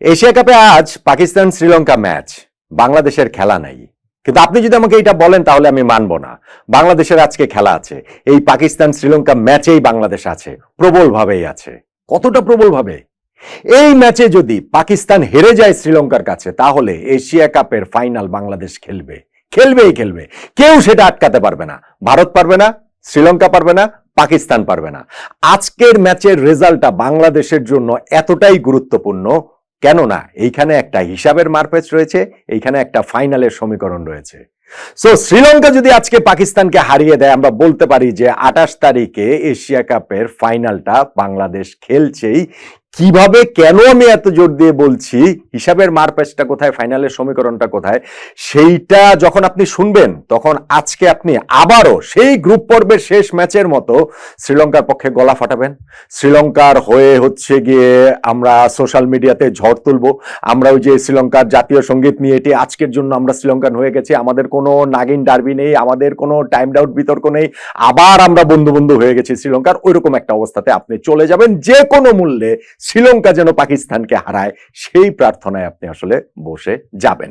Asia কাপে আজ Pakistan Sri Lanka match. বাংলাদেশের খেলা নাই। কিন্তু আপনি যদি আমাকে এটা বলেন, তাহলে আমি মানব না। বাংলাদেশের আজকে খেলা আছে। এই পাকিস্তান শ্রীলঙ্কা ম্যাচেই বাংলাদেশ আছে। প্রবল ভাবেই আছে। কতটা প্রবল ভাবে এই ম্যাচে যদি পাকিস্তান হেরে যায় শ্রীলঙ্কার কাছে, তাহলে এশিয়া কাপের ফাইনাল বাংলাদেশ খেলবে। খেলবেই খেলবে। কেউ সেটা আটকাতে পারবে না। ভারত পারবে না, শ্রীলঙ্কা পারবে না, পাকিস্তান পারবে না। আজকের ম্যাচের রেজাল্টটা বাংলাদেশের জন্য এতটাই গুরুত্বপূর্ণ কেননা এইখানে একটা হিসাবের মারপেচ রয়েছে, এইখানে একটা ফাইনালের সমীকরণ রয়েছে। সো শ্রীলঙ্কা যদি আজকে পাকিস্তানকে হারিয়ে দেয়, আমরা বলতে পারি যে আঠাশ তারিখে এশিয়া কাপের ফাইনালটা বাংলাদেশ খেলছেই। কীভাবে কেন আমি এত জোর দিয়ে বলছি? হিসাবের মারপ্যাচটা কোথায়? ফাইনালের সমীকরণটা কোথায়? সেইটা যখন আপনি শুনবেন, তখন আজকে আপনি আবারও সেই গ্রুপ পর্বের শেষ ম্যাচের মতো শ্রীলঙ্কার পক্ষে গলা ফাটাবেন। শ্রীলঙ্কার হয়ে হচ্ছে গিয়ে আমরা সোশ্যাল মিডিয়াতে ঝড় তুলবো। আমরা ওই যে শ্রীলঙ্কার জাতীয় সংগীত নিয়ে এটি আজকের জন্য আমরা শ্রীলঙ্কান হয়ে গেছি। আমাদের কোনো নাগিন ডার্বি নেই, আমাদের কোনো টাইম ডাউট বিতর্ক নেই। আবার আমরা বন্ধু বন্ধু হয়ে গেছি শ্রীলঙ্কার। ওইরকম একটা অবস্থাতে আপনি চলে যাবেন যে কোনো মূল্যে শ্রীলঙ্কা যেন পাকিস্তানকে হারায় সেই প্রার্থনায় আপনি আসলে বসে যাবেন।